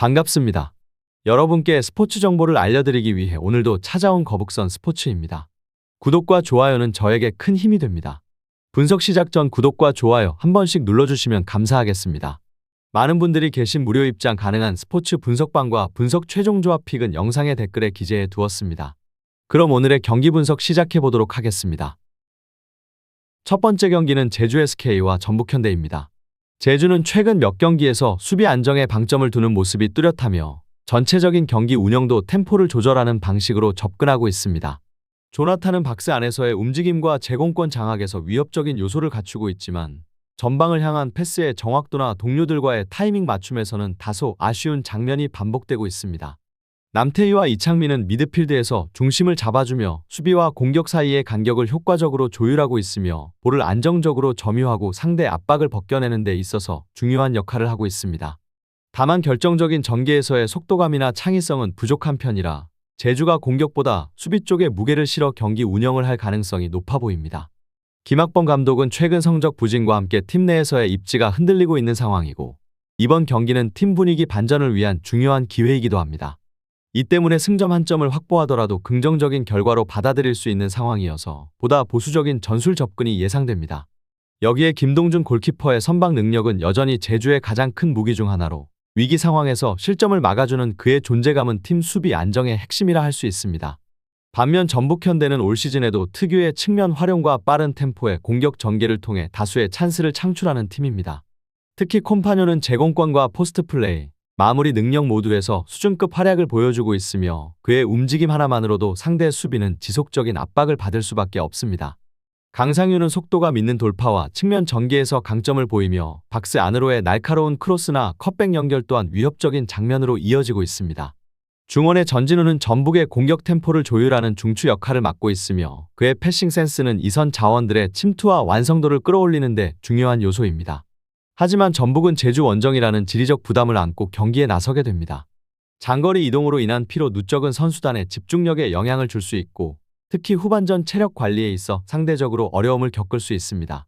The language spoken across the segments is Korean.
반갑습니다. 여러분께 스포츠 정보를 알려드리기 위해 오늘도 찾아온 거북선 스포츠입니다. 구독과 좋아요는 저에게 큰 힘이 됩니다. 분석 시작 전 구독과 좋아요 한 번씩 눌러주시면 감사하겠습니다. 많은 분들이 계신 무료 입장 가능한 스포츠 분석방과 분석 최종 조합 픽은 영상의 댓글에 기재해 두었습니다. 그럼 오늘의 경기 분석 시작해 보도록 하겠습니다. 첫 번째 경기는 제주 SK와 전북현대입니다. 제주는 최근 몇 경기에서 수비 안정에 방점을 두는 모습이 뚜렷하며 전체적인 경기 운영도 템포를 조절하는 방식으로 접근하고 있습니다. 조나탄은 박스 안에서의 움직임과 제공권 장악에서 위협적인 요소를 갖추고 있지만 전방을 향한 패스의 정확도나 동료들과의 타이밍 맞춤에서는 다소 아쉬운 장면이 반복되고 있습니다. 남태희와 이창민은 미드필드에서 중심을 잡아주며 수비와 공격 사이의 간격을 효과적으로 조율하고 있으며 볼을 안정적으로 점유하고 상대 압박을 벗겨내는 데 있어서 중요한 역할을 하고 있습니다. 다만 결정적인 전개에서의 속도감이나 창의성은 부족한 편이라 제주가 공격보다 수비 쪽에 무게를 실어 경기 운영을 할 가능성이 높아 보입니다. 김학범 감독은 최근 성적 부진과 함께 팀 내에서의 입지가 흔들리고 있는 상황이고 이번 경기는 팀 분위기 반전을 위한 중요한 기회이기도 합니다. 이 때문에 승점 한 점을 확보하더라도 긍정적인 결과로 받아들일 수 있는 상황이어서 보다 보수적인 전술 접근이 예상됩니다. 여기에 김동준 골키퍼의 선방 능력은 여전히 제주의 가장 큰 무기 중 하나로 위기 상황에서 실점을 막아주는 그의 존재감은 팀 수비 안정의 핵심이라 할 수 있습니다. 반면 전북현대는 올 시즌에도 특유의 측면 활용과 빠른 템포의 공격 전개를 통해 다수의 찬스를 창출하는 팀입니다. 특히 콤파뇨는 제공권과 포스트 플레이, 마무리 능력 모두에서 수준급 활약을 보여주고 있으며 그의 움직임 하나만으로도 상대 수비는 지속적인 압박을 받을 수밖에 없습니다. 강상윤은 속도가 믿는 돌파와 측면 전개에서 강점을 보이며 박스 안으로의 날카로운 크로스나 컷백 연결 또한 위협적인 장면으로 이어지고 있습니다. 중원의 전진우는 전북의 공격 템포를 조율하는 중추 역할을 맡고 있으며 그의 패싱 센스는 이선 자원들의 침투와 완성도를 끌어올리는 데 중요한 요소입니다. 하지만 전북은 제주 원정이라는 지리적 부담을 안고 경기에 나서게 됩니다. 장거리 이동으로 인한 피로 누적은 선수단의 집중력에 영향을 줄 수 있고 특히 후반전 체력 관리에 있어 상대적으로 어려움을 겪을 수 있습니다.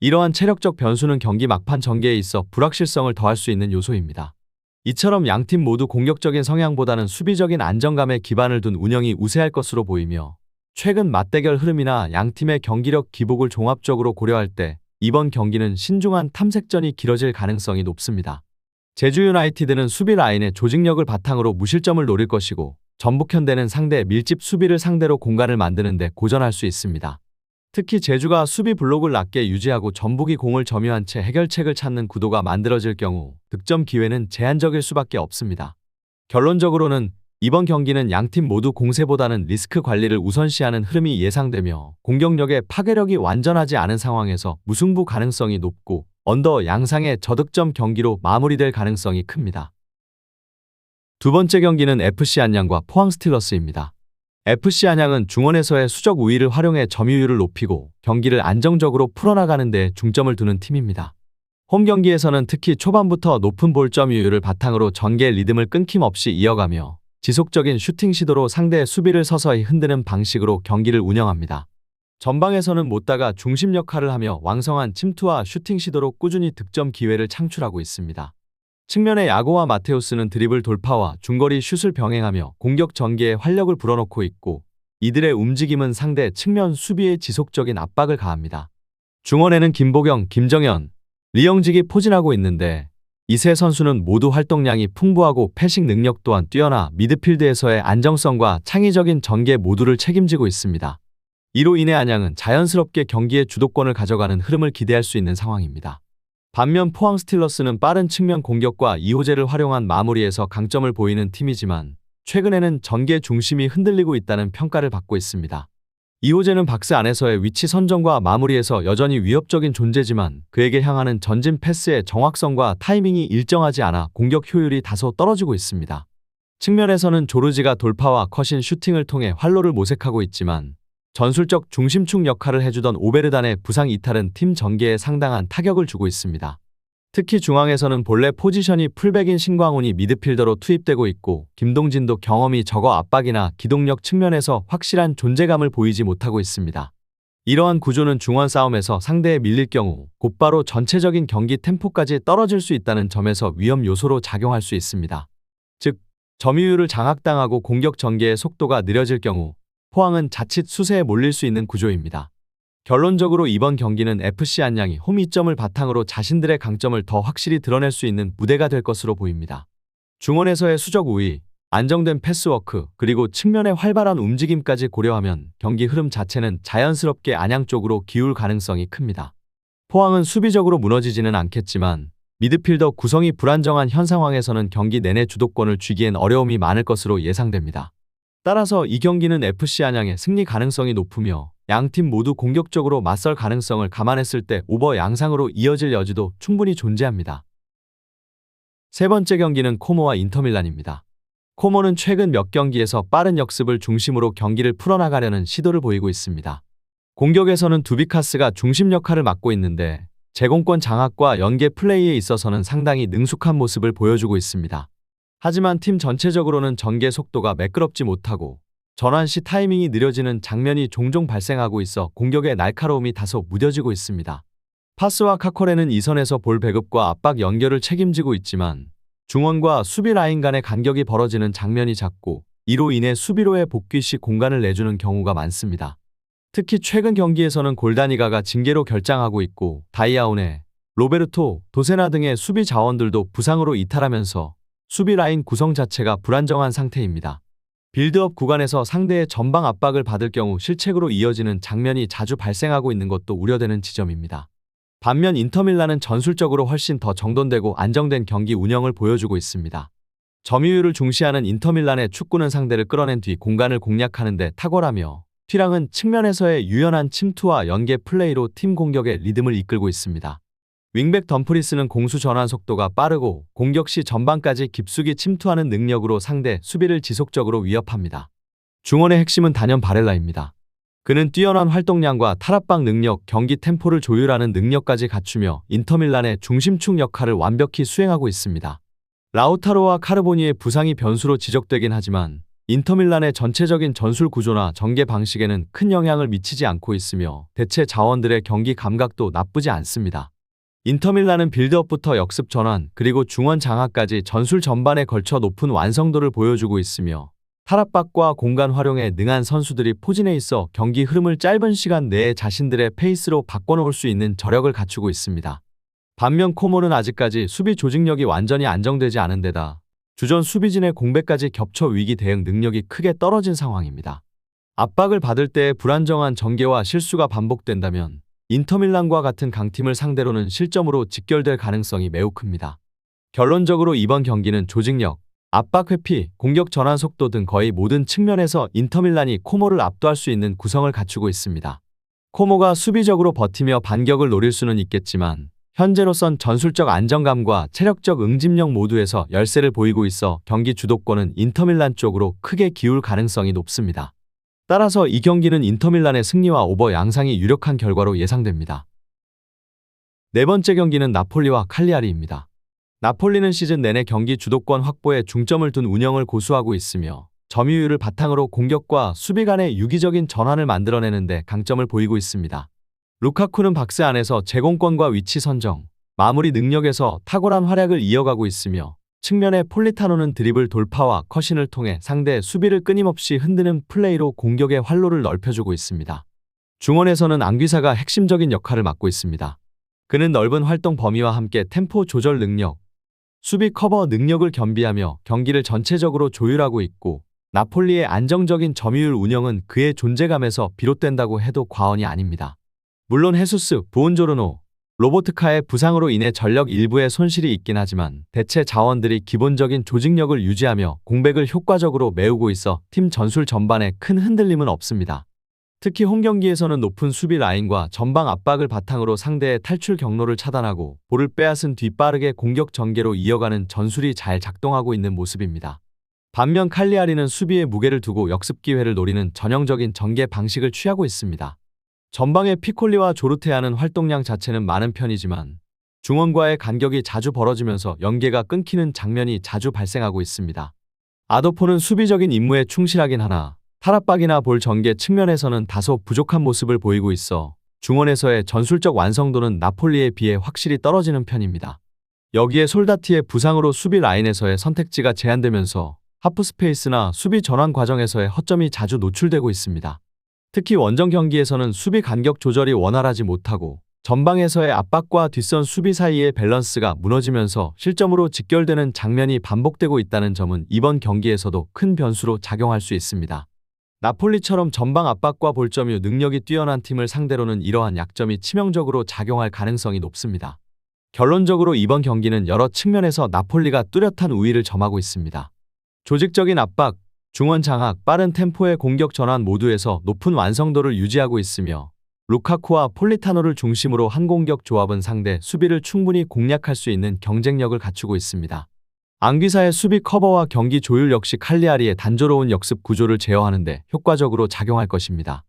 이러한 체력적 변수는 경기 막판 전개에 있어 불확실성을 더할 수 있는 요소입니다. 이처럼 양 팀 모두 공격적인 성향보다는 수비적인 안정감에 기반을 둔 운영이 우세할 것으로 보이며 최근 맞대결 흐름이나 양 팀의 경기력 기복을 종합적으로 고려할 때 이번 경기는 신중한 탐색전이 길어질 가능성이 높습니다. 제주 유나이티드는 수비 라인의 조직력을 바탕으로 무실점을 노릴 것이고 전북현대는 상대 밀집 수비를 상대로 공간을 만드는 데 고전할 수 있습니다. 특히 제주가 수비 블록을 낮게 유지하고 전북이 공을 점유한 채 해결책을 찾는 구도가 만들어질 경우 득점 기회는 제한적일 수밖에 없습니다. 결론적으로는 이번 경기는 양팀 모두 공세보다는 리스크 관리를 우선시하는 흐름이 예상되며 공격력의 파괴력이 완전하지 않은 상황에서 무승부 가능성이 높고 언더 양상의 저득점 경기로 마무리될 가능성이 큽니다. 두 번째 경기는 FC 안양과 포항 스틸러스입니다. FC 안양은 중원에서의 수적 우위를 활용해 점유율을 높이고 경기를 안정적으로 풀어나가는 데 중점을 두는 팀입니다. 홈 경기에서는 특히 초반부터 높은 볼 점유율을 바탕으로 전개 리듬을 끊김없이 이어가며 지속적인 슈팅 시도로 상대의 수비를 서서히 흔드는 방식으로 경기를 운영합니다. 전방에서는 못다가 중심 역할을 하며 왕성한 침투와 슈팅 시도로 꾸준히 득점 기회를 창출하고 있습니다. 측면의 야고와 마테우스는 드리블 돌파와 중거리 슛을 병행하며 공격 전개에 활력을 불어넣고 있고 이들의 움직임은 상대 측면 수비에 지속적인 압박을 가합니다. 중원에는 김보경, 김정현, 리영직이 포진하고 있는데 이 세 선수는 모두 활동량이 풍부하고 패싱 능력 또한 뛰어나 미드필드에서의 안정성과 창의적인 전개 모두를 책임지고 있습니다. 이로 인해 안양은 자연스럽게 경기의 주도권을 가져가는 흐름을 기대할 수 있는 상황입니다. 반면 포항 스틸러스는 빠른 측면 공격과 이호제를 활용한 마무리에서 강점을 보이는 팀이지만 최근에는 전개 중심이 흔들리고 있다는 평가를 받고 있습니다. 이호제는 박스 안에서의 위치 선정과 마무리에서 여전히 위협적인 존재지만 그에게 향하는 전진 패스의 정확성과 타이밍이 일정하지 않아 공격 효율이 다소 떨어지고 있습니다. 측면에서는 조르지가 돌파와 컷인 슈팅을 통해 활로를 모색하고 있지만 전술적 중심축 역할을 해주던 오베르단의 부상 이탈은 팀 전개에 상당한 타격을 주고 있습니다. 특히 중앙에서는 본래 포지션이 풀백인 신광훈이 미드필더로 투입되고 있고 김동진도 경험이 적어 압박이나 기동력 측면에서 확실한 존재감을 보이지 못하고 있습니다. 이러한 구조는 중원 싸움에서 상대에 밀릴 경우 곧바로 전체적인 경기 템포까지 떨어질 수 있다는 점에서 위험 요소로 작용할 수 있습니다. 점유율을 장악당하고 공격 전개의 속도가 느려질 경우 포항은 자칫 수세에 몰릴 수 있는 구조입니다. 결론적으로 이번 경기는 FC 안양이 홈 이점을 바탕으로 자신들의 강점을 더 확실히 드러낼 수 있는 무대가 될 것으로 보입니다. 중원에서의 수적 우위, 안정된 패스워크, 그리고 측면의 활발한 움직임까지 고려하면 경기 흐름 자체는 자연스럽게 안양 쪽으로 기울 가능성이 큽니다. 포항은 수비적으로 무너지지는 않겠지만 미드필더 구성이 불안정한 현 상황에서는 경기 내내 주도권을 쥐기엔 어려움이 많을 것으로 예상됩니다. 따라서 이 경기는 FC 안양의 승리 가능성이 높으며 양팀 모두 공격적으로 맞설 가능성을 감안했을 때 오버 양상으로 이어질 여지도 충분히 존재합니다. 세 번째 경기는 코모와 인터밀란입니다. 코모는 최근 몇 경기에서 빠른 역습을 중심으로 경기를 풀어나가려는 시도를 보이고 있습니다. 공격에서는 두비카스가 중심 역할을 맡고 있는데 제공권 장악과 연계 플레이에 있어서는 상당히 능숙한 모습을 보여주고 있습니다. 하지만 팀 전체적으로는 전개 속도가 매끄럽지 못하고 전환 시 타이밍이 느려지는 장면이 종종 발생하고 있어 공격의 날카로움이 다소 무뎌지고 있습니다. 파스와 카코레는 이선에서 볼 배급과 압박 연결을 책임지고 있지만 중원과 수비 라인 간의 간격이 벌어지는 장면이 잦고 이로 인해 수비로의 복귀 시 공간을 내주는 경우가 많습니다. 특히 최근 경기에서는 골다니가가 징계로 결장하고 있고 다이아오네, 로베르토, 도세나 등의 수비 자원들도 부상으로 이탈하면서 수비 라인 구성 자체가 불안정한 상태입니다. 빌드업 구간에서 상대의 전방 압박을 받을 경우 실책으로 이어지는 장면이 자주 발생하고 있는 것도 우려되는 지점입니다. 반면 인터밀란은 전술적으로 훨씬 더 정돈되고 안정된 경기 운영을 보여주고 있습니다. 점유율을 중시하는 인터밀란의 축구는 상대를 끌어낸 뒤 공간을 공략하는 데 탁월하며 튀랑은 측면에서의 유연한 침투와 연계 플레이로 팀 공격의 리듬을 이끌고 있습니다. 윙백 덤프리스는 공수 전환 속도가 빠르고 공격 시 전방까지 깊숙이 침투하는 능력으로 상대 수비를 지속적으로 위협합니다. 중원의 핵심은 단연 바렐라입니다. 그는 뛰어난 활동량과 탈압박 능력, 경기 템포를 조율하는 능력까지 갖추며 인터밀란의 중심축 역할을 완벽히 수행하고 있습니다. 라우타로와 카르보니의 부상이 변수로 지적되긴 하지만 인터밀란의 전체적인 전술 구조나 전개 방식에는 큰 영향을 미치지 않고 있으며 대체 자원들의 경기 감각도 나쁘지 않습니다. 인터밀란은 빌드업부터 역습 전환 그리고 중원 장악까지 전술 전반에 걸쳐 높은 완성도를 보여주고 있으며 탈압박과 공간 활용에 능한 선수들이 포진해 있어 경기 흐름을 짧은 시간 내에 자신들의 페이스로 바꿔놓을 수 있는 저력을 갖추고 있습니다. 반면 코모는 아직까지 수비 조직력이 완전히 안정되지 않은 데다 주전 수비진의 공백까지 겹쳐 위기 대응 능력이 크게 떨어진 상황입니다. 압박을 받을 때의 불안정한 전개와 실수가 반복된다면 인터밀란과 같은 강팀을 상대로는 실점으로 직결될 가능성이 매우 큽니다. 결론적으로 이번 경기는 조직력, 압박 회피, 공격 전환 속도 등 거의 모든 측면에서 인터밀란이 코모를 압도할 수 있는 구성을 갖추고 있습니다. 코모가 수비적으로 버티며 반격을 노릴 수는 있겠지만 현재로선 전술적 안정감과 체력적 응집력 모두에서 열세를 보이고 있어 경기 주도권은 인터밀란 쪽으로 크게 기울 가능성이 높습니다. 따라서 이 경기는 인터밀란의 승리와 오버 양상이 유력한 결과로 예상됩니다. 네 번째 경기는 나폴리와 칼리아리입니다. 나폴리는 시즌 내내 경기 주도권 확보에 중점을 둔 운영을 고수하고 있으며 점유율을 바탕으로 공격과 수비 간의 유기적인 전환을 만들어내는데 강점을 보이고 있습니다. 루카쿠는 박스 안에서 제공권과 위치 선정, 마무리 능력에서 탁월한 활약을 이어가고 있으며 측면의 폴리타노는 드리블 돌파와 컷신을 통해 상대 수비를 끊임없이 흔드는 플레이로 공격의 활로를 넓혀주고 있습니다. 중원에서는 앙귀사가 핵심적인 역할을 맡고 있습니다. 그는 넓은 활동 범위와 함께 템포 조절 능력, 수비 커버 능력을 겸비하며 경기를 전체적으로 조율하고 있고 나폴리의 안정적인 점유율 운영은 그의 존재감에서 비롯된다고 해도 과언이 아닙니다. 물론 헤수스, 보온조르노, 로보트카의 부상으로 인해 전력 일부의 손실이 있긴 하지만 대체 자원들이 기본적인 조직력을 유지하며 공백을 효과적으로 메우고 있어 팀 전술 전반에 큰 흔들림은 없습니다. 특히 홈 경기에서는 높은 수비 라인과 전방 압박을 바탕으로 상대의 탈출 경로를 차단하고 볼을 빼앗은 뒤 빠르게 공격 전개로 이어가는 전술이 잘 작동하고 있는 모습입니다. 반면 칼리아리는 수비에 무게를 두고 역습 기회를 노리는 전형적인 전개 방식을 취하고 있습니다. 전방의 피콜리와 조르테아는 활동량 자체는 많은 편이지만 중원과의 간격이 자주 벌어지면서 연계가 끊기는 장면이 자주 발생하고 있습니다. 아도포는 수비적인 임무에 충실하긴 하나 탈압박이나 볼 전개 측면에서는 다소 부족한 모습을 보이고 있어 중원에서의 전술적 완성도는 나폴리에 비해 확실히 떨어지는 편입니다. 여기에 솔다티의 부상으로 수비 라인에서의 선택지가 제한되면서 하프스페이스나 수비 전환 과정에서의 허점이 자주 노출되고 있습니다. 특히 원정 경기에서는 수비 간격 조절이 원활하지 못하고 전방에서의 압박과 뒷선 수비 사이의 밸런스가 무너지면서 실점으로 직결되는 장면이 반복되고 있다는 점은 이번 경기에서도 큰 변수로 작용할 수 있습니다. 나폴리처럼 전방 압박과 볼점유 능력이 뛰어난 팀을 상대로는 이러한 약점이 치명적으로 작용할 가능성이 높습니다. 결론적으로 이번 경기는 여러 측면에서 나폴리가 뚜렷한 우위를 점하고 있습니다. 조직적인 압박, 중원 장악, 빠른 템포의 공격 전환 모두에서 높은 완성도를 유지하고 있으며 루카쿠와 폴리타노를 중심으로 한 공격 조합은 상대 수비를 충분히 공략할 수 있는 경쟁력을 갖추고 있습니다. 앙귀사의 수비 커버와 경기 조율 역시 칼리아리의 단조로운 역습 구조를 제어하는데 효과적으로 작용할 것입니다.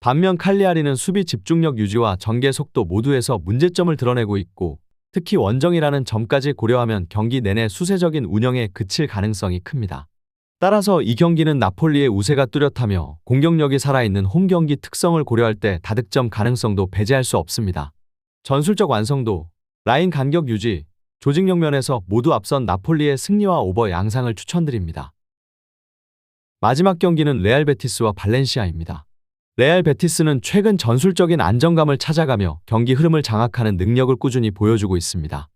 반면 칼리아리는 수비 집중력 유지와 전개 속도 모두에서 문제점을 드러내고 있고 특히 원정이라는 점까지 고려하면 경기 내내 수세적인 운영에 그칠 가능성이 큽니다. 따라서 이 경기는 나폴리의 우세가 뚜렷하며 공격력이 살아있는 홈 경기 특성을 고려할 때 다득점 가능성도 배제할 수 없습니다. 전술적 완성도, 라인 간격 유지, 조직력 면에서 모두 앞선 나폴리의 승리와 오버 양상을 추천드립니다. 마지막 경기는 레알 베티스와 발렌시아입니다. 레알 베티스는 최근 전술적인 안정감을 찾아가며 경기 흐름을 장악하는 능력을 꾸준히 보여주고 있습니다.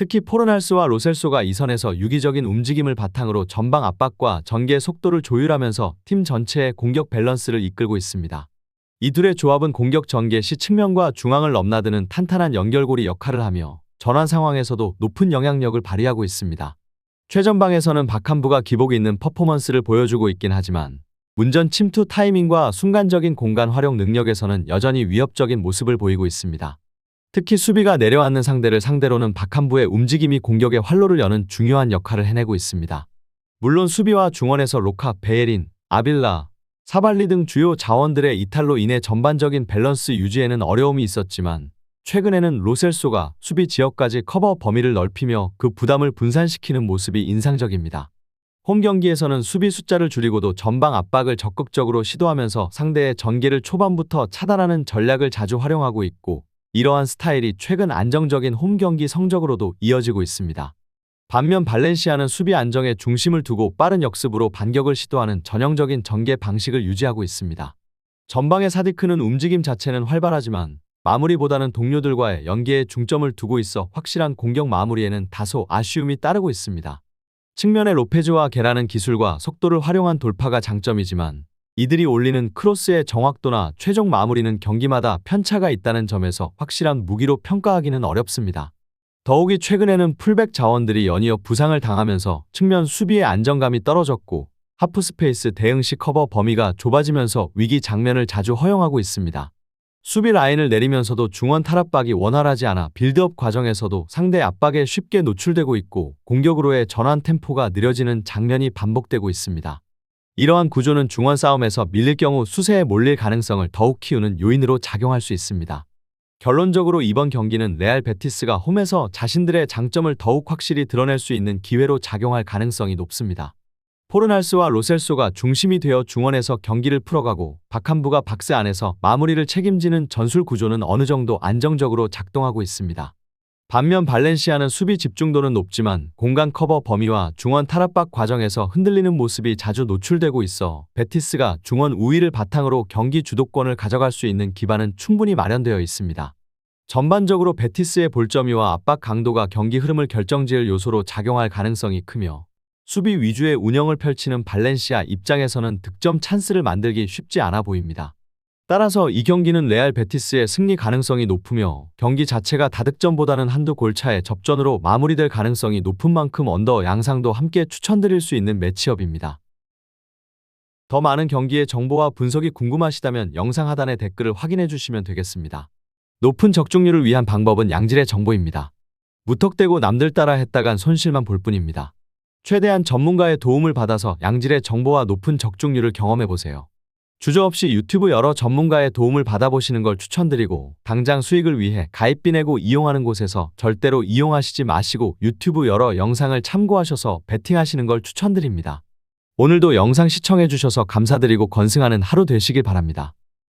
특히 포르날스와 로셀소가 이 선에서 유기적인 움직임을 바탕으로 전방 압박과 전개 속도를 조율하면서 팀 전체의 공격 밸런스를 이끌고 있습니다. 이 둘의 조합은 공격 전개 시 측면과 중앙을 넘나드는 탄탄한 연결고리 역할을 하며 전환 상황에서도 높은 영향력을 발휘하고 있습니다. 최전방에서는 박한부가 기복 있는 퍼포먼스를 보여주고 있긴 하지만 문전 침투 타이밍과 순간적인 공간 활용 능력에서는 여전히 위협적인 모습을 보이고 있습니다. 특히 수비가 내려앉는 상대를 상대로는 박한부의 움직임이 공격의 활로를 여는 중요한 역할을 해내고 있습니다. 물론 수비와 중원에서 로카, 베예린, 아빌라, 사발리 등 주요 자원들의 이탈로 인해 전반적인 밸런스 유지에는 어려움이 있었지만 최근에는 로셀소가 수비 지역까지 커버 범위를 넓히며 그 부담을 분산시키는 모습이 인상적입니다. 홈 경기에서는 수비 숫자를 줄이고도 전방 압박을 적극적으로 시도하면서 상대의 전개를 초반부터 차단하는 전략을 자주 활용하고 있고 이러한 스타일이 최근 안정적인 홈 경기 성적으로도 이어지고 있습니다. 반면 발렌시아는 수비 안정에 중심을 두고 빠른 역습으로 반격을 시도하는 전형적인 전개 방식을 유지하고 있습니다. 전방의 사디크는 움직임 자체는 활발하지만 마무리보다는 동료들과의 연계에 중점을 두고 있어 확실한 공격 마무리에는 다소 아쉬움이 따르고 있습니다. 측면의 로페즈와 게라는 기술과 속도를 활용한 돌파가 장점이지만 이들이 올리는 크로스의 정확도나 최종 마무리는 경기마다 편차가 있다는 점에서 확실한 무기로 평가하기는 어렵습니다. 더욱이 최근에는 풀백 자원들이 연이어 부상을 당하면서 측면 수비의 안정감이 떨어졌고 하프스페이스 대응시 커버 범위가 좁아지면서 위기 장면을 자주 허용하고 있습니다. 수비 라인을 내리면서도 중원 탈압박이 원활하지 않아 빌드업 과정에서도 상대 압박에 쉽게 노출되고 있고 공격으로의 전환 템포가 느려지는 장면이 반복되고 있습니다. 이러한 구조는 중원 싸움에서 밀릴 경우 수세에 몰릴 가능성을 더욱 키우는 요인으로 작용할 수 있습니다. 결론적으로 이번 경기는 레알 베티스가 홈에서 자신들의 장점을 더욱 확실히 드러낼 수 있는 기회로 작용할 가능성이 높습니다. 포르날스와 로셀소가 중심이 되어 중원에서 경기를 풀어가고 박한부가 박스 안에서 마무리를 책임지는 전술 구조는 어느 정도 안정적으로 작동하고 있습니다. 반면 발렌시아는 수비 집중도는 높지만 공간 커버 범위와 중원 탈압박 과정에서 흔들리는 모습이 자주 노출되고 있어 베티스가 중원 우위를 바탕으로 경기 주도권을 가져갈 수 있는 기반은 충분히 마련되어 있습니다. 전반적으로 베티스의 볼점이와 압박 강도가 경기 흐름을 결정지을 요소로 작용할 가능성이 크며 수비 위주의 운영을 펼치는 발렌시아 입장에서는 득점 찬스를 만들기 쉽지 않아 보입니다. 따라서 이 경기는 레알 베티스의 승리 가능성이 높으며 경기 자체가 다득점보다는 한두 골 차의 접전으로 마무리될 가능성이 높은 만큼 언더 양상도 함께 추천드릴 수 있는 매치업입니다. 더 많은 경기의 정보와 분석이 궁금하시다면 영상 하단의 댓글을 확인해 주시면 되겠습니다. 높은 적중률을 위한 방법은 양질의 정보입니다. 무턱대고 남들 따라 했다간 손실만 볼 뿐입니다. 최대한 전문가의 도움을 받아서 양질의 정보와 높은 적중률을 경험해 보세요. 주저없이 유튜브 여러 전문가의 도움을 받아보시는 걸 추천드리고 당장 수익을 위해 가입비 내고 이용하는 곳에서 절대로 이용하시지 마시고 유튜브 여러 영상을 참고하셔서 베팅하시는 걸 추천드립니다. 오늘도 영상 시청해 주셔서 감사드리고 건승하는 하루 되시길 바랍니다.